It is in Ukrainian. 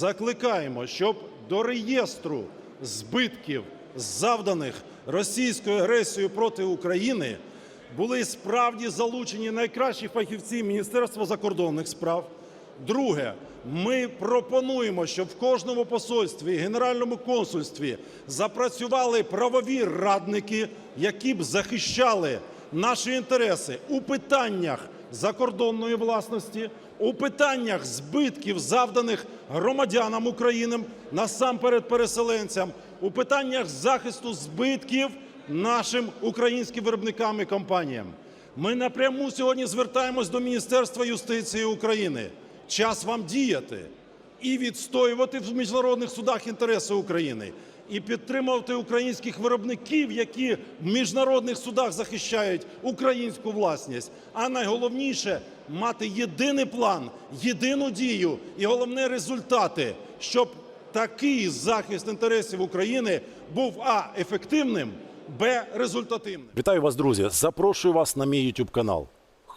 Закликаємо, щоб до реєстру збитків, завданих російською агресією проти України, були справді залучені найкращі фахівці Міністерства закордонних справ. Друге, ми пропонуємо, щоб в кожному посольстві і генеральному консульстві запрацювали правові радники, які б захищали наші інтереси у питаннях закордонної власності, у питаннях збитків, завданих громадянам України, насамперед переселенцям, у питаннях захисту збитків нашим українським виробникам і компаніям. Ми напряму сьогодні звертаємось до Міністерства юстиції України. Час вам діяти і відстоювати в міжнародних судах інтереси України, і підтримувати українських виробників, які в міжнародних судах захищають українську власність. А найголовніше мати єдиний план, єдину дію і головне результати, щоб такий захист інтересів України був а ефективним, б результативним. Вітаю вас, друзі! Запрошую вас на мій YouTube канал.